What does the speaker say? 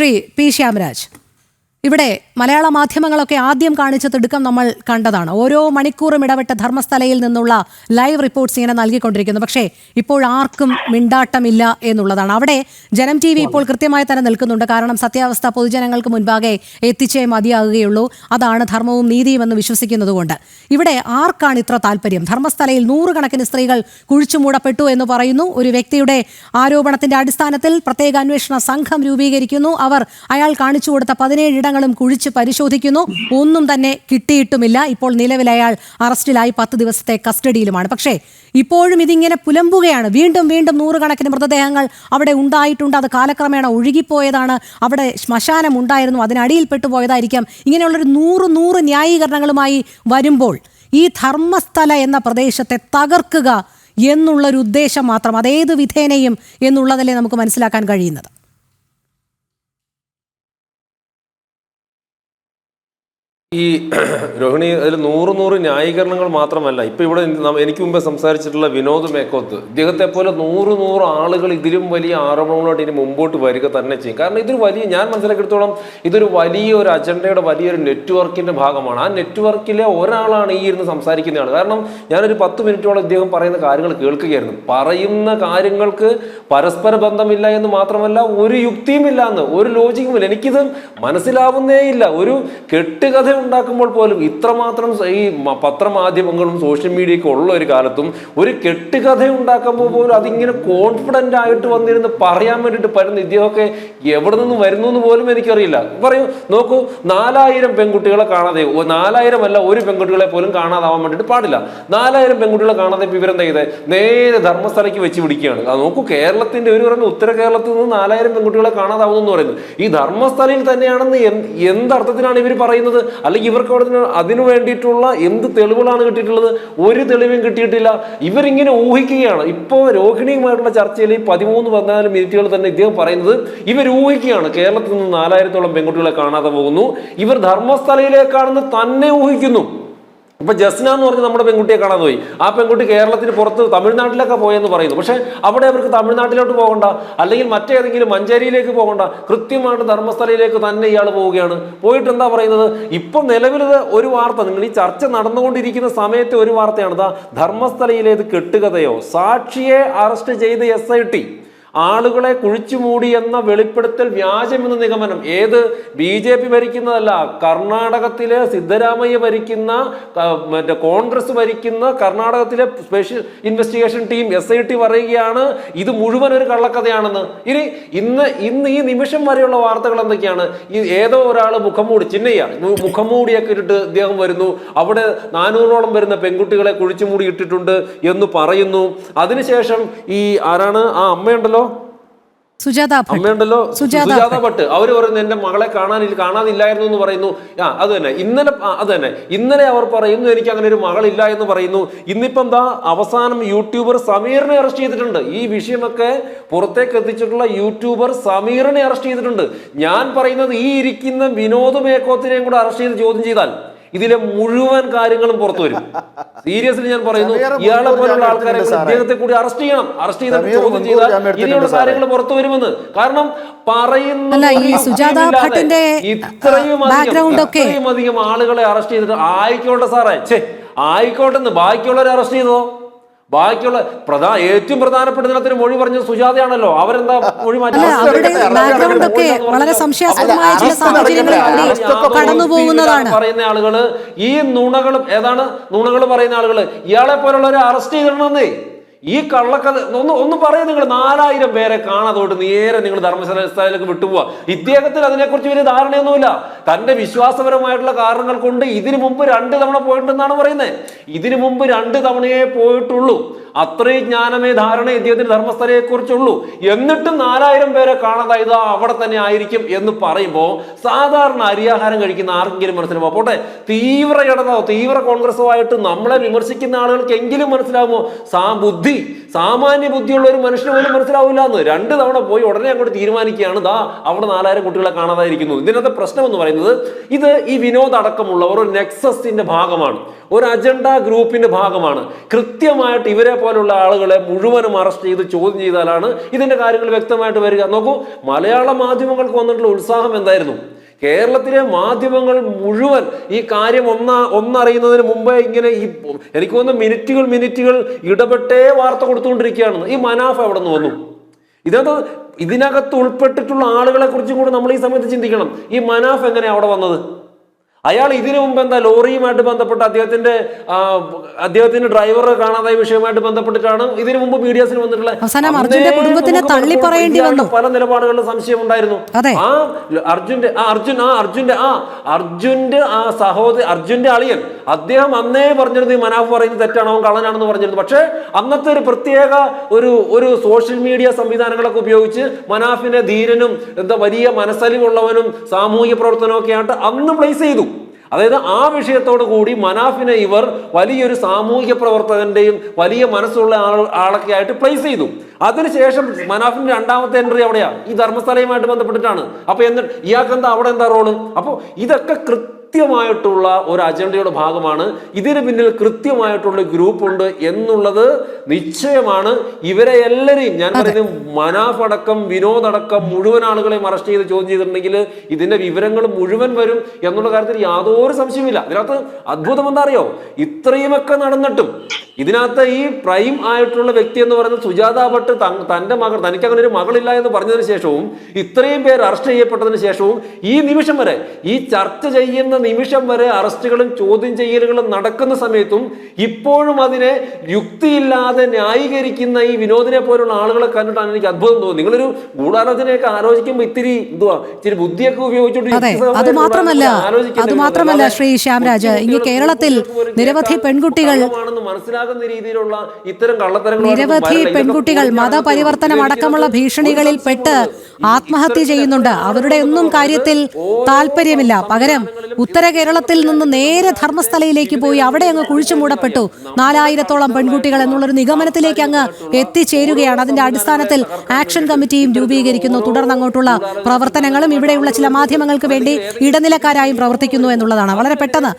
Shri P Shyamraj. ഇവിടെ മലയാള മാധ്യമങ്ങളൊക്കെ ആദ്യം കാണിച്ച തിടുക്കം നമ്മൾ കണ്ടതാണ്. ഓരോ മണിക്കൂറും ഇടവിട്ട ധർമ്മസ്ഥലയിൽ നിന്നുള്ള ലൈവ് റിപ്പോർട്ട്സ് ഇങ്ങനെ നൽകിക്കൊണ്ടിരിക്കുന്നു. പക്ഷേ ഇപ്പോൾ ആർക്കും മിണ്ടാട്ടമില്ല എന്നുള്ളതാണ്. അവിടെ ജനം ടി വി ഇപ്പോൾ കൃത്യമായി തന്നെ നിൽക്കുന്നുണ്ട്. കാരണം സത്യാവസ്ഥ പൊതുജനങ്ങൾക്ക് മുൻപാകെ എത്തിച്ചേ മതിയാകുകയുള്ളൂ. അതാണ് ധർമ്മവും നീതിയും എന്ന് വിശ്വസിക്കുന്നതുകൊണ്ട്. ഇവിടെ ആർക്കാണ് ഇത്ര താല്പര്യം? ധർമ്മസ്ഥലയിൽ നൂറുകണക്കിന് സ്ത്രീകൾ കുഴിച്ചുമൂടപ്പെട്ടു എന്ന് പറയുന്നു. ഒരു വ്യക്തിയുടെ ആരോപണത്തിന്റെ അടിസ്ഥാനത്തിൽ പ്രത്യേക അന്വേഷണ സംഘം രൂപീകരിക്കുന്നു. അവർ അയാൾ കാണിച്ചു കൊടുത്ത പതിനേഴ് ഇടങ്ങളും കുഴിച്ച് പരിശോധിക്കുന്നു. ഒന്നും തന്നെ കിട്ടിയിട്ടുമില്ല. ഇപ്പോൾ നിലവിൽ അയാൾ അറസ്റ്റിലായി പത്ത് ദിവസത്തെ കസ്റ്റഡിയിലുമാണ്. പക്ഷേ ഇപ്പോഴും ഇതിങ്ങനെ പുലമ്പുകയാണ്. വീണ്ടും വീണ്ടും നൂറുകണക്കിന് മൃതദേഹങ്ങൾ അവിടെ ഉണ്ടായിട്ടുണ്ട്. അത് കാലക്രമേണ ഒഴുകിപ്പോയതാണ്. അവിടെ ശ്മശാനം ഉണ്ടായിരുന്നു. അതിനടിയിൽ പെട്ടുപോയതായിരിക്കാം ഇങ്ങനെയുള്ളൊരു നൂറ് നൂറ് ന്യായീകരണങ്ങളുമായി വരുമ്പോൾ ഈ ധർമ്മസ്ഥല എന്ന പ്രദേശത്തെ തകർക്കുക എന്നുള്ളൊരു ഉദ്ദേശം മാത്രം അതേത് വിധേനയും എന്നുള്ളതല്ലേ നമുക്ക് മനസ്സിലാക്കാൻ കഴിയുന്നത്. ഈ രോഹിണി അതിൽ നൂറ് നൂറ് ന്യായീകരണങ്ങൾ മാത്രമല്ല ഇപ്പൊ ഇവിടെ എനിക്ക് മുമ്പേ സംസാരിച്ചിട്ടുള്ള വിനോദ് മേക്കോത്ത് ഇദ്ദേഹത്തെ പോലെ നൂറ് നൂറ് ആളുകൾ ഇതിലും വലിയ ആരോപണങ്ങളോട് ഇനി മുമ്പോട്ട് വരിക തന്നെ ചെയ്യും. കാരണം ഇതൊരു വലിയ ഞാൻ മനസ്സിലാക്കിയെടുത്തോളം ഇതൊരു വലിയ ഒരു അജണ്ടയുടെ വലിയൊരു നെറ്റ്വർക്കിന്റെ ഭാഗമാണ്. ആ നെറ്റ്വർക്കിലെ ഒരാളാണ് ഈ ഇരുന്ന് സംസാരിക്കുന്നതാണ് കാരണം ഞാനൊരു പത്ത് മിനിറ്റോളം ഇദ്ദേഹം പറയുന്ന കാര്യങ്ങൾ കേൾക്കുകയായിരുന്നു. പറയുന്ന കാര്യങ്ങൾക്ക് പരസ്പര ബന്ധമില്ല എന്ന് മാത്രമല്ല ഒരു യുക്തിയും ഇല്ല എന്ന് ഒരു ലോജിക്കുമില്ല. എനിക്കിത് മനസ്സിലാവുന്നേ ഇല്ല ഒരു കെട്ടുകഥ ഉണ്ടാക്കുമ്പോൾ പോലും ഇത്രമാത്രം ഈ പത്രമാധ്യമങ്ങളും സോഷ്യൽ മീഡിയയൊക്കെ ഉള്ള ഒരു കാലത്തും ഒരു കെട്ടുകഥ ഉണ്ടാക്കുമ്പോൾ പോലും അതിങ്ങനെ കോൺഫിഡന്റ് ആയിട്ട് വന്നിരുന്ന് പറയാൻ വേണ്ടിയിട്ട് പറ്റുന്ന ഇദ്ദേഹമൊക്കെ എവിടെ നിന്ന് വരുന്നു എന്ന് പോലും എനിക്കറിയില്ല. പറയൂ നോക്കൂ നാലായിരം പെൺകുട്ടികളെ കാണാതെ നാലായിരം അല്ല ഒരു പെൺകുട്ടികളെ പോലും കാണാതാവാൻ വേണ്ടിയിട്ട് പാടില്ല. നാലായിരം പെൺകുട്ടികളെ കാണാതെ വിവരം ചെയ്തത് നേരെ ധർമ്മസ്ഥലയ്ക്ക് വെച്ച് പിടിക്കുകയാണ്. അത് നോക്കൂ കേരളത്തിന്റെ ഒരു പറഞ്ഞ ഉത്തര കേരളത്തിൽ നിന്ന് നാലായിരം പെൺകുട്ടികളെ കാണാതാവുന്നു എന്ന് പറയുന്നത്. ഈ ധർമ്മസ്ഥലയിൽ തന്നെയാണെന്ന് എന്ത് എന്തർത്ഥത്തിലാണ് ഇവർ പറയുന്നത്? അല്ലെങ്കിൽ ഇവർക്ക് അവിടെ അതിനു വേണ്ടിയിട്ടുള്ള എന്ത് തെളിവുകളാണ് കിട്ടിയിട്ടുള്ളത്? ഒരു തെളിവും കിട്ടിയിട്ടില്ല. ഇവരിങ്ങനെ ഊഹിക്കുകയാണ്. ഇപ്പോൾ രോഹിണിയുമായിട്ടുള്ള ചർച്ചയിൽ ഈ പതിമൂന്ന് പതിനാല് മിനിറ്റുകൾ തന്നെ ഇദ്ദേഹം പറയുന്നത് ഇവർ ഊഹിക്കുകയാണ്. കേരളത്തിൽ നിന്ന് നാലായിരത്തോളം പെൺകുട്ടികളെ കാണാതെ പോകുന്നു. ഇവർ ധർമ്മസ്ഥലയിലേക്കാണെന്ന് തന്നെ ഊഹിക്കുന്നു. ഇപ്പൊ ജസ്ന എന്ന് പറഞ്ഞ് നമ്മുടെ പെൺകുട്ടിയെ കാണാൻ പോയി. ആ പെൺകുട്ടി കേരളത്തിന് പുറത്ത് തമിഴ്നാട്ടിലൊക്കെ പോയെന്ന് പറയുന്നു. പക്ഷെ അവിടെ അവർക്ക് തമിഴ്നാട്ടിലോട്ട് പോകണ്ട അല്ലെങ്കിൽ മറ്റേതെങ്കിലും മഞ്ചേരിയിലേക്ക് പോകണ്ട കൃത്യമായിട്ട് ധർമ്മസ്ഥലയിലേക്ക് തന്നെ ഇയാൾ പോവുകയാണ്. പോയിട്ട് എന്താ പറയുന്നത്? ഇപ്പം നിലവിലത് ഒരു വാർത്ത നിങ്ങൾ ഈ ചർച്ച നടന്നുകൊണ്ടിരിക്കുന്ന സമയത്തെ ഒരു വാർത്തയാണ് ധർമ്മസ്ഥലയിലേത് കെട്ടുകഥയോ സാക്ഷിയെ അറസ്റ്റ് ചെയ്ത് എസ് ഐ ടി ആളുകളെ കുഴിച്ചുമൂടി എന്ന വെളിപ്പെടുത്തൽ വ്യാജമെന്ന നിഗമനം. ഏത്? ബി ജെ പി ഭരിക്കുന്നതല്ല. കർണാടകത്തിലെ സിദ്ധരാമയ്യ ഭരിക്കുന്ന മറ്റേ കോൺഗ്രസ് ഭരിക്കുന്ന കർണാടകത്തിലെ special investigation team S I T പറയുകയാണ്. ഇത് മുഴുവൻ ഒരു കള്ളക്കഥയാണെന്ന്. ഇനി ഇന്ന് ഇന്ന് ഈ നിമിഷം വരെയുള്ള വാർത്തകൾ എന്തൊക്കെയാണ്? ഈ ഏതോ ഒരാൾ മുഖം മൂടി ചിന്നയ്യ മുഖം മൂടിയൊക്കെ ഇട്ടിട്ട് ഇദ്ദേഹം വരുന്നു. അവിടെ നാനൂറോളം വരുന്ന പെൺകുട്ടികളെ കുഴിച്ചുമൂടി ഇട്ടിട്ടുണ്ട് എന്ന് പറയുന്നു. അതിനുശേഷം ഈ ആരാണ്? ആ അമ്മയുണ്ടല്ലോ. സുജാത അമ്മയുണ്ടല്ലോ. സുജാത ഭട്ട്. അവർ പറയുന്നു എന്റെ മകളെ കാണാനില്ല കാണാനില്ലായിരുന്നു എന്ന് പറയുന്നു. ആ അത് തന്നെ. ഇന്നലെ അത് തന്നെ. ഇന്നലെ അവർ പറയുന്നു എനിക്ക് അങ്ങനെ ഒരു മകളില്ല എന്ന് പറയുന്നു. ഇന്നിപ്പം ദാ അവസാനം യൂട്യൂബർ സമീറിനെ അറസ്റ്റ് ചെയ്തിട്ടുണ്ട്. ഈ വിഷയമൊക്കെ പുറത്തേക്ക് എത്തിച്ചിട്ടുള്ള യൂട്യൂബർ സമീറിനെ അറസ്റ്റ് ചെയ്തിട്ടുണ്ട്. ഞാൻ പറയുന്നത് ഈ ഇരിക്കുന്ന വിനോദ് മേക്കോത്തിനെയും കൂടെ അറസ്റ്റ് ചെയ്ത് ചോദ്യം ചെയ്താൽ ഇതിലെ മുഴുവൻ കാര്യങ്ങളും പുറത്തു വരും. സീരിയസ്ലി ഞാൻ പറയുന്നു ഇയാളെ പോലുള്ള ആൾക്കാരെ ഇദ്ദേഹത്തെ കൂടി അറസ്റ്റ് ചെയ്യണം. അറസ്റ്റ് ചെയ്താൽ ചോദ്യം ചെയ്താൽ ഇനിയുള്ള കാര്യങ്ങൾ പുറത്തു വരുമെന്ന്. കാരണം പറയുന്ന ഈ ഒരു ഭട്ടിന്റെ, ഇത്രയും അധികം ആളുകളെ അറസ്റ്റ് ചെയ്തിട്ട് ആയിക്കോട്ടെ സാറേ. ഛേ ആയിക്കോട്ടെ ബാക്കിയുള്ളവരെ അറസ്റ്റ് ചെയ്തോ? ബാക്കിയുള്ള പ്രധാന ഏറ്റവും പ്രധാനപ്പെട്ട ദിനത്തിന് മൊഴി പറഞ്ഞ സുജാതയാണല്ലോ അവരെന്താ മൊഴി മാറ്റി പറയുന്ന ആളുകൾ ഈ നുണകളും ഏതാണ് നുണകൾ പറയുന്ന ആളുകൾ ഇയാളെ പോലുള്ളവരെ അറസ്റ്റ് ചെയ്തിടണമെന്നേ ഈ കള്ളക്കഥ ഒന്ന് ഒന്ന് പറയും നിങ്ങൾ. നാലായിരം പേരെ കാണാതോട്ട് നേരെ നിങ്ങൾ ധർമ്മസ്ഥലത്തിലേക്ക് വിട്ടുപോവാ. ഇദ്ദേഹത്തിന് അതിനെക്കുറിച്ച് വലിയ ധാരണയൊന്നുമില്ല. തന്റെ വിശ്വാസപരമായിട്ടുള്ള കാരണങ്ങൾ കൊണ്ട് ഇതിനു മുമ്പ് രണ്ട് തവണ പോയിട്ടുണ്ടെന്നാണ് പറയുന്നത് ഇതിനു മുമ്പ് രണ്ട് തവണയേ പോയിട്ടുള്ളൂ. അത്രയും ജ്ഞാനമേ ധാരണ ഇദ്ദേഹത്തിന് ധർമ്മസ്ഥലയെ കുറിച്ചുള്ളൂ എന്നിട്ടും നാലായിരം പേരെ കാണാതായത് അവിടെ തന്നെ ആയിരിക്കും എന്ന് പറയുമ്പോൾ സാധാരണ അരിയാഹാരം കഴിക്കുന്ന ആർക്കെങ്കിലും മനസ്സിലാവുമോ പോട്ടെ. തീവ്ര ഇടതോ തീവ്ര കോൺഗ്രസോ ആയിട്ട് നമ്മളെ വിമർശിക്കുന്ന ആളുകൾക്ക് എങ്കിലും മനസ്സിലാവുമോ? സാ ബുദ്ധി ബുദ്ധി സാമാന്യ ബുദ്ധിയുള്ള ഒരു മനുഷ്യന് പോലും മനസ്സിലാവില്ല എന്ന്. രണ്ട് തവണ പോയി ഉടനെ അങ്ങോട്ട് തീരുമാനിക്കുകയാണ് ദാ അവിടെ നാലായിരം കുട്ടികളെ കാണാതായിരിക്കുന്നു. ഇതിനകത്തെ പ്രശ്നം എന്ന് പറയുന്നത് ഇത് ഈ വിനോദ അടക്കമുള്ളവർ ഒരു നെക്സസിന്റെ ഭാഗമാണ് ഒരു അജണ്ട ഗ്രൂപ്പിന്റെ ഭാഗമാണ്. കൃത്യമായിട്ട് ഇവരെ പോലുള്ള ആളുകളെ മുഴുവനും അറസ്റ്റ് ചെയ്ത് ചോദ്യം ചെയ്താലാണ് ഇതിന്റെ കാര്യങ്ങൾ വ്യക്തമായിട്ട് വരിക. നോക്കൂ മലയാള മാധ്യമങ്ങൾക്ക് വന്നിട്ടുള്ള ഉത്സാഹം എന്തായിരുന്നു? കേരളത്തിലെ മാധ്യമങ്ങൾ മുഴുവൻ ഈ കാര്യം ഒന്ന ഒന്നറിയുന്നതിന് മുമ്പേ ഇങ്ങനെ ഈ എനിക്ക് തോന്നുന്നു മിനിറ്റുകൾ മിനിറ്റുകൾ ഇടപെട്ടേ വാർത്ത കൊടുത്തുകൊണ്ടിരിക്കുകയാണ്. ഈ മനാഫ് എവിടെ നിന്ന് വന്നു? ഇതിനകത്ത് ഇതിനകത്ത് ഉൾപ്പെട്ടിട്ടുള്ള ആളുകളെ കുറിച്ചും കൂടി നമ്മൾ ഈ സമയത്ത് ചിന്തിക്കണം. ഈ മനാഫ് എങ്ങനെയാണ് അവിടെ വന്നത്? അയാൾ ഇതിനു മുമ്പ് എന്താ ലോറിയുമായിട്ട് ബന്ധപ്പെട്ട് അദ്ദേഹത്തിന്റെ അദ്ദേഹത്തിന്റെ ഡ്രൈവറെ കാണാതായ വിഷയവുമായിട്ട് ബന്ധപ്പെട്ടിട്ടാണ് ഇതിനു മുമ്പ് മീഡിയസിന് വന്നിട്ടുള്ള അവസാനം അർജുന്റെ കുടുംബത്തിനെ നമുക്ക് തള്ളി പറയേണ്ടി വന്നു. പല നിലപാടുകളിലും സംശയം ഉണ്ടായിരുന്നു. ആ അർജുന്റെ ആ അർജുൻ ആ അർജുന്റെ ആ അർജുന്റെ ആ സഹോദരി അർജുന്റെ അളിയൻ അദ്ദേഹം അന്നേ പറഞ്ഞിരുന്നു ഈ മനാഫ് പറയുന്നത് തെറ്റാണോ കള്ളനാണെന്ന് പറഞ്ഞിരുന്നു. പക്ഷേ അന്നത്തെ ഒരു പ്രത്യേക ഒരു ഒരു സോഷ്യൽ മീഡിയ സംവിധാനങ്ങളൊക്കെ ഉപയോഗിച്ച് മനാഫിനെ ധീരനും എന്താ വലിയ മനസ്സലിവുള്ളവനും സാമൂഹിക പ്രവർത്തനമൊക്കെ ആയിട്ട് അന്ന് പ്ലേസ് ചെയ്തു. അതായത് ആ വിഷയത്തോടു കൂടി മനാഫിനെ ഇവർ വലിയൊരു സാമൂഹിക പ്രവർത്തകന്റെയും വലിയ മനസ്സുള്ള ആൾ ആളൊക്കെ ആയിട്ട് പ്ലേസ് ചെയ്തു. അതിനുശേഷം മനാഫിന്റെ രണ്ടാമത്തെ എൻട്രി അവിടെയാ. ഈ ധർമ്മസ്ഥലയുമായിട്ട് ബന്ധപ്പെട്ടിട്ടാണ്. അപ്പൊ എന്നിട്ട് ഇയാൾക്ക് എന്താ അവിടെ എന്താ റോൾ അപ്പോൾ ഇതൊക്കെ കൃത്യമായിട്ടുള്ള ഒരു അജണ്ടയുടെ ഭാഗമാണ്. ഇതിന് പിന്നിൽ കൃത്യമായിട്ടുള്ള ഗ്രൂപ്പ് ഉണ്ട് എന്നുള്ളത് നിശ്ചയമാണ്. ഇവരെ എല്ലാവരെയും ഞാൻ പറയുന്നത് മനാഫടക്കം വിനോദടക്കം മുഴുവൻ ആളുകളെയും അറസ്റ്റ് ചെയ്ത് ചോദ്യം ചെയ്തിട്ടുണ്ടെങ്കിൽ ഇതിന്റെ വിവരങ്ങൾ മുഴുവൻ വരും എന്നുള്ള കാര്യത്തിൽ യാതൊരു സംശയമില്ല ഇതിനകത്ത് അത്ഭുതം എന്താ അറിയോ? ഇത്രയുമൊക്കെ നടന്നിട്ടും ഇതിനകത്ത് ഈ പ്രൈം ആയിട്ടുള്ള വ്യക്തി എന്ന് പറയുന്നത് സുജാത ഭട്ട് തന്റെ മകൾ തനിക്ക് അങ്ങനെ ഒരു മകളില്ല എന്ന് പറഞ്ഞതിന് ശേഷവും ഇത്രയും പേര് അറസ്റ്റ് ചെയ്യപ്പെട്ടതിന് ശേഷവും ഈ നിമിഷം വരെ ഈ ചർച്ച ചെയ്യുന്ന നിമിഷം വരെ അറസ്റ്റുകളും ചോദ്യം ചെയ്യലുകളും നടക്കുന്ന സമയത്തും ഇപ്പോഴും അതിനെ യുക്തിയില്ലാതെ ന്യായീകരിക്കുന്ന ഈ വിനോദിനെ പോലുള്ള ആളുകളെ കണ്ടിട്ടാണ് എനിക്ക് അത്ഭുതം തോന്നുന്നത്. നിങ്ങളൊരു ഗൂഢാലോചനയൊക്കെ ആലോചിക്കുമ്പോൾ ഇത്തിരി എന്തുവാ ഇത്തിരി ബുദ്ധിയൊക്കെ ഉപയോഗിച്ചുകൊണ്ട് അത് മാത്രമല്ല അത് മാത്രമല്ല ശ്രീ ശ്യാംരാജ് ബുദ്ധിമുട്ടുകൾ കേരളത്തിൽ നിരവധി പെൺകുട്ടികൾ മനസ്സിലാകുന്ന രീതിയിലുള്ള ഇത്തരം കള്ളത്തരങ്ങൾ നിരവധി പെൺകുട്ടികൾ മതപരിവർത്തനം അടക്കമുള്ള ഭീഷണികളിൽ പെട്ട് ആത്മഹത്യ ചെയ്യുന്നുണ്ട്. അവരുടെ ഒന്നും കാര്യത്തിൽ താല്പര്യമില്ല. പകരം ഉത്തര കേരളത്തിൽ നിന്ന് നേരെ ധർമ്മസ്ഥലയിലേക്ക് പോയി അവിടെ അങ്ങ് കുഴിച്ചു മൂടപ്പെട്ടു. നാലായിരത്തോളം പെൺകുട്ടികൾ എന്നുള്ളൊരു നിഗമനത്തിലേക്ക് അങ്ങ് എത്തിച്ചേരുകയാണ്. അതിന്റെ അടിസ്ഥാനത്തിൽ ആക്ഷൻ കമ്മിറ്റിയും രൂപീകരിക്കുന്നു. തുടർന്ന് അങ്ങോട്ടുള്ള പ്രവർത്തനങ്ങളും ഇവിടെയുള്ള ചില മാധ്യമങ്ങൾക്ക് വേണ്ടി ഇടനിലക്കാരായും പ്രവർത്തിക്കുന്നു എന്നുള്ളതാണ്. വളരെ പെട്ടെന്ന്